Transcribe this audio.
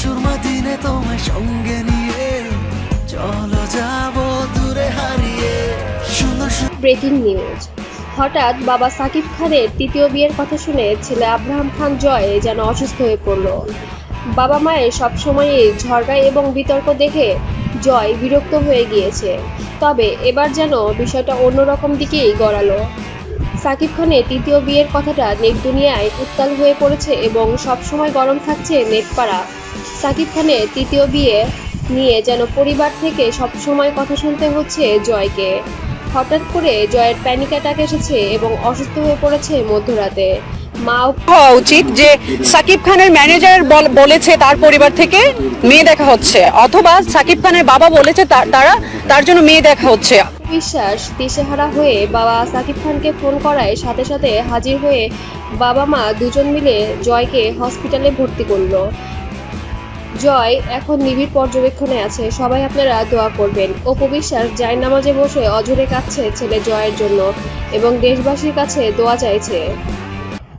সুরমা দিনে তোমায় সঙ্গে নিয়ে চলো যাব দূরে হারিয়ে। ব্রেকিং নিউজ হঠাৎ বাবা সাকিব খানের তৃতীয় বিয়ের কথা শুনে ছেলে আব্রাহাম খান জয় যেন অসুস্থ হয়ে পড়ল। বাবা মায়ের সবসময় ঝগড়া এবং বিতর্ক দেখে জয় বিরক্ত হয়ে গিয়েছে। তবে এবার যেন বিষয়টা অন্যরকম দিকেই গড়ালো। সাকিব খানের তৃতীয় বিয়ের কথাটা নেট দুনিয়ায় উত্তাল হয়ে পড়েছে এবং সবসময় গরম থাকছে নেটপাড়া। সাকিব খানের তৃতীয় বিয়ে নিয়ে যেন পরিবার থেকে সবসময় কথা শুনতে হচ্ছে জয়কে। হঠাৎ করে জয়ের প্যানিক অ্যাটাক এসেছে এবং অসুস্থ হয়ে পড়েছে মধ্যরাতে। মা হওয়া উচিত যে সাকিব খানের ম্যানেজার বলেছে তার পরিবার থেকে মেয়ে দেখা হচ্ছে অথবা সাকিব খানের বাবা বলেছে তারা তার জন্য মেয়ে দেখা হচ্ছে। বিশ্বাস দিশেহারা হয়ে বাবা সাকিব খানকে ফোন করায় সাথে সাথে হাজির হয়ে বাবা মা দুজন মিলে জয়কে হসপিটালে ভর্তি করল। জয় এখন নিবিড় পর্যবেক্ষণে আছে। সবাই আপনারা দোয়া করবেন। অপু বিশ্বাস জায় নামাজে বসে অঝরে কাঁদছে ছেলে জয়ের জন্য এবং দেশবাসীর কাছে দোয়া চাইছে।